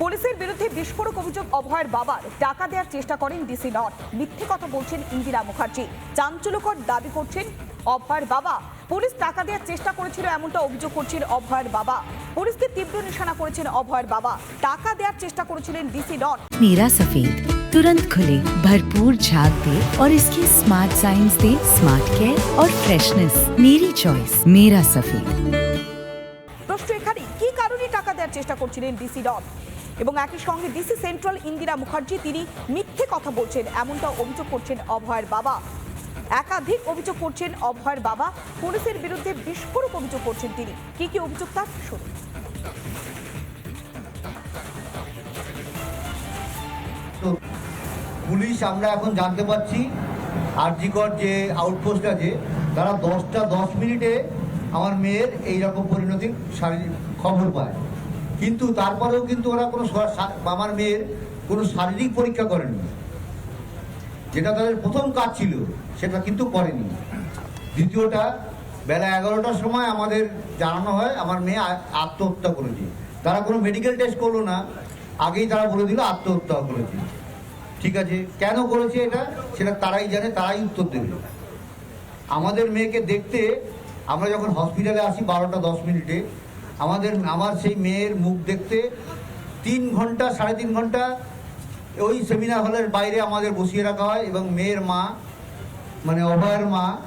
পুলিশের বিরুদ্ধে বিস্ফোরক অভিযোগ অভয়ের বাবার টাকা দেওয়ার চেষ্টা করেন ডিসি নট মিথ্যে কথা বলছেন ইন্দিরা মুখার্জি চাঞ্চল্যকর দাবি করছেন অভয়ের বাবা পুলিশ টাকা দেওয়ার চেষ্টা করেছিল এমনটা অভিযোগ করছেন অভয়ের বাবা পুলিশকে তীব্র নিশানা করেছেন অভয়ের বাবা টাকা দেওয়ার চেষ্টা করেছিলেন ডিসি নট मेरा सफेद तुरंत खुले भरपूर झाग दे और इसकी स्मार्ट साइंस दे स्मार्ट केयर और फ्रेशनेस मेरी चॉइस मेरा सफेद প্রশ্ন এখানে কি কারণে টাকা দেওয়ার চেষ্টা করছিলেন ডিসি ডন এবং একই সঙ্গে ডিসি সেন্ট্রাল ইন্দিরা মুখার্জি, তিনি মিথ্যে কথা বলছেন এমনটা অভিযোগ করছেন অভয়ের বাবা। একাধিক অভিযোগ করছেন অভয়ের বাবা। পুলিশের বিরুদ্ধে বিস্ফোরক অভিযোগ করছেন তিনি। কি কি অভিযোগ তার? তো পুলিশ, আমরা এখন জানতে পারছি আরজিকর যে আউটপোস্ট আছে, তারা দশটা দশ মিনিটে আমার মেয়ের এই রকম পরিণতির শারীরিক খবর পায়। কিন্তু তারপরেও কিন্তু ওরা কোনো আমার মেয়ের কোনো শারীরিক পরীক্ষা করেনি। যেটা তাদের প্রথম কাজ ছিল, সেটা কিন্তু করেনি। দ্বিতীয়টা, বেলা এগারোটার সময় আমাদের জানানো হয়, আমার মেয়ে আত্মহত্যা করেছে। তারা কোনো মেডিকেল টেস্ট করল না, আগেই তারা বলে দিল আত্মহত্যা করেছে। ঠিক আছে, কেন করেছে এটা? সেটা তারাই জানে, তারাই উত্তর দেবে। আমাদের মেয়েকে দেখতে আমরা যখন হসপিটালে আসি, বারোটা দশ মিনিটে আমাদের, আমার সেই মেয়ের মুখ দেখতে তিন ঘণ্টা, সাড়ে তিন ঘণ্টা ওই সেমিনার হলের বাইরে আমাদের বসিয়ে রাখা হয় এবং মেয়ের মা মানে অভয়ের মা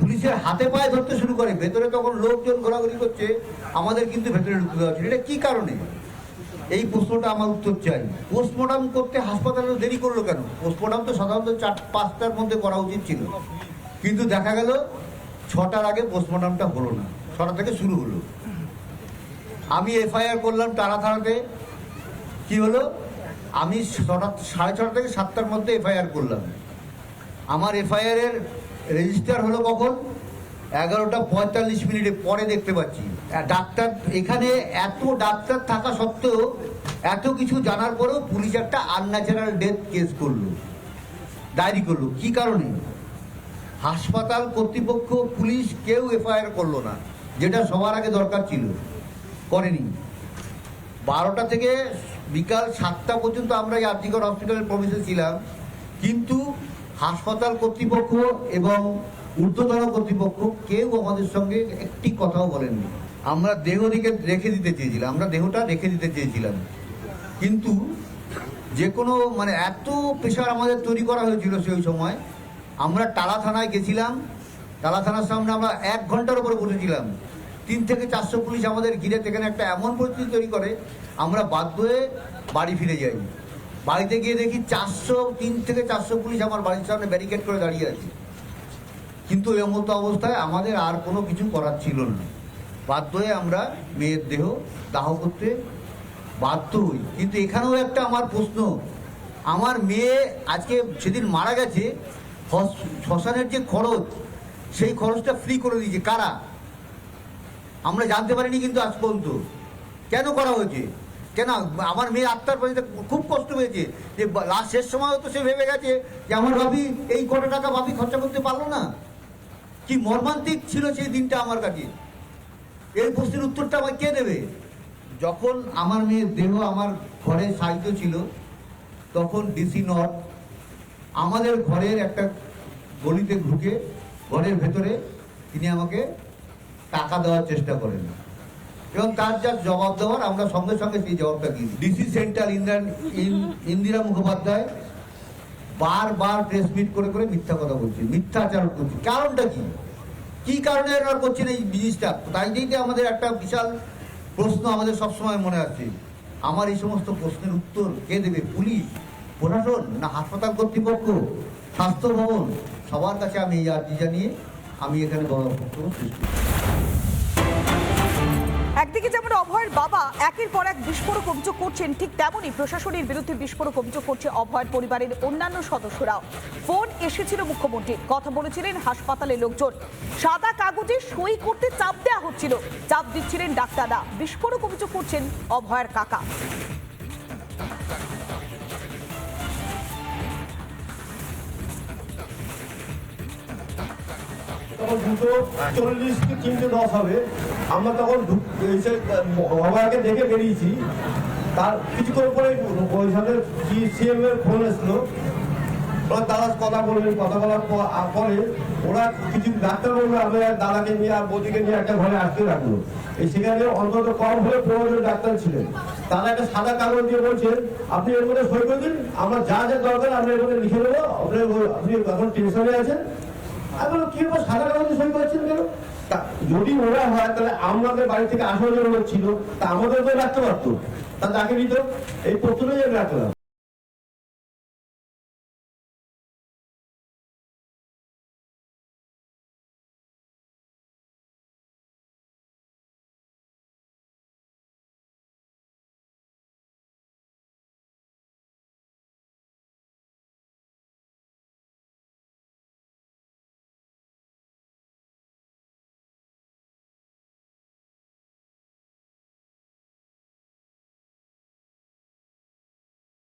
পুলিশের হাতে পায়ে ধরতে শুরু করে। ভেতরে তখন লোকজন ঘোরাঘুরি করছে, আমাদের কিন্তু ভেতরে ঢুকতে দেওয়া হচ্ছে এটা কী কারণে? এই প্রশ্নটা আমার উত্তর চাই। পোস্টমর্টম করতে হাসপাতালে দেরি করল কেন? পোস্টমর্টম তো সাধারণত চার, পাঁচটার মধ্যে করা উচিত ছিল। কিন্তু দেখা গেল, ছটার আগে পোস্টমর্টমটা হলো না। ছটা থেকে শুরু হলো। আমি এফআইআর করলাম টানা থানাতে। কি হলো? আমি ছটা, সাড়ে ছটা থেকে সাতটার মধ্যে এফআইআর করলাম। আমার এফআইআর এর রেজিস্টার হলো কখন? এগারোটা পঁয়তাল্লিশ মিনিটে, পরে দেখতে পাচ্ছি। ডাক্তার, এখানে এত ডাক্তার থাকা সত্ত্বেও এত কিছু জানার পরেও পুলিশ একটা আনন্যাচারাল ডেথ কেস করল ডায়েরি করল। কি কারণে? হাসপাতাল কর্তৃপক্ষ, পুলিশ কেউ এফআইআর করল না, যেটা সবার আগে দরকার ছিল। করেনি। বারোটা থেকে বিকাল সাতটা পর্যন্ত আমরা এই আর্জিকর হসপিটালের প্রবেশে ছিলাম। কিন্তু হাসপাতাল কর্তৃপক্ষ এবং ঊর্ধ্বতন কর্তৃপক্ষ কেউ আমাদের সঙ্গে একটি কথাও বলেননি। আমরা দেহ দিকে রেখে দিতে চেয়েছিলাম। আমরা দেহটা রেখে দিতে চেয়েছিলাম। কিন্তু যে কোনো মানে এত প্রেশার আমাদের তৈরি করা হয়েছিল সেই সময়, আমরা টালা থানায় গেছিলাম। টালা থানার সামনে আমরা এক ঘণ্টার উপরে বসেছিলাম তিন থেকে চারশো পুলিশ আমাদের ঘিরে সেখানে একটা এমন পরিস্থিতি তৈরি করে, আমরা বাধ্য হয়ে বাড়ি ফিরে যাই। বাড়িতে গিয়ে দেখি চারশো, তিন থেকে চারশো পুলিশ আমার বাড়ির সামনে ব্যারিকেড করে দাঁড়িয়ে আছে। কিন্তু এই মতো অবস্থায় আমাদের আর কোনো কিছু করার ছিল না। বাধ্য হয়ে আমরা মেয়ের দেহ দাহ করতে বাধ্য হই। কিন্তু এখানেও একটা আমার প্রশ্ন, আমার মেয়ে আজকে সেদিন মারা গেছে শ্মশানের যে খরচ, সেই খরচটা ফ্রি করে দিয়েছে কারা? আমরা জানতে পারিনি কিন্তু আজ পর্যন্ত। কেন করা হয়েছে? কেন আমার মেয়ে আত্মার পাশে খুব কষ্ট পেয়েছে। যে লাস্ট শেষ সময় তো সে ভেবে গেছে যে আমার ভাবি এই কত টাকা ভাবি খরচা করতে পারল না। কি মর্মান্তিক ছিল সেই দিনটা আমার কাছে। এই প্রশ্নের উত্তরটা আমার কে দেবে? যখন আমার মেয়ের দেহ আমার ঘরে সাহিত্য ছিল, তখন ডিসি নর্থ আমাদের ঘরের একটা গলিতে ঢুকে, ঘরের ভেতরে তিনি আমাকে টাকা দেওয়ার চেষ্টা করেন এবং তার যা জবাব দেওয়ার, আমরা সঙ্গে সঙ্গে সেই জবাবটা দিই। ডিসি সেন্ট্রাল ইন্দিরা ইন- ইন্দিরা মুখোপাধ্যায় বারবার প্রেস মিট করে করে মিথ্যা কথা বলছে, মিথ্যাচার করছে। কারণটা কি? কি কারণে এরা করছেন এই জিনিসটা? তাই দিকে আমাদের একটা বিশাল প্রশ্ন আমাদের সবসময় মনে আছে। আমার এই সমস্ত প্রশ্নের উত্তর কে দেবে? পুলিশ, প্রশাসন না হাসপাতাল কর্তৃপক্ষ, স্বাস্থ্য ভবন? সবার কাছে আমি এই আর্জি জানিয়ে আমি এখানে বক্তব্য সৃষ্টি। একদিকে যেমন অভয়ের বাবা, একের পর এক বিস্ফোরক অভিযোগ করছেন, ঠিক তেমনই প্রশাসনের বিরুদ্ধে বিস্ফোরক অভিযোগ করছে অভয়ের পরিবারের অন্যান্য সদস্যরাও। ফোন এসেছিল মুখ্যমন্ত্রী কথা বলেছিলেন হাসপাতালে লোকজন। সাদা কাগজে সই করতে চাপ দেওয়া হচ্ছিল। চাপ দিচ্ছিলেন ডাক্তাররা। বিস্ফোরক অভিযোগ করছেন অভয়ের কাকা। তখন দুটো চল্লিশ কি তিনটে দশ হবে। আমরা তখন এসে বাবাকে দেখে বেরিয়েছি। তার কিছুক্ষণ পরে ওইখানে সিএম এর ফোন এসলো। ওরা দাদা কথা বললেন কথা বলার পর- ওরা কিছু ডাক্তার বলবে আমি আর দাদাকে নিয়ে আর বৌদিকে নিয়ে একটা ঘরে আটকে রাখল এই সেখানে অন্তত কম হলে পনেরো ডাক্তার ছিলেন। তারা একটা সাদা কাগজ দিয়ে বলছেন আপনি এর মধ্যে সই করে দিন, আমার যা যা দরকার আমি এর মধ্যে লিখে দেবো। আপনি আপনি এখন টেনশনে আছেন? আমি বললাম কি ব্যাপার সাদা কাগজে সই করছেন কেন? যদি ওরা হয়, তাহলে আমাদের বাড়ি থেকে আঠারো জন লোক ছিল, তা আমাদের তো রাখতে পারতো। তা তাকে দিত। এই রাখতে রাখলাম।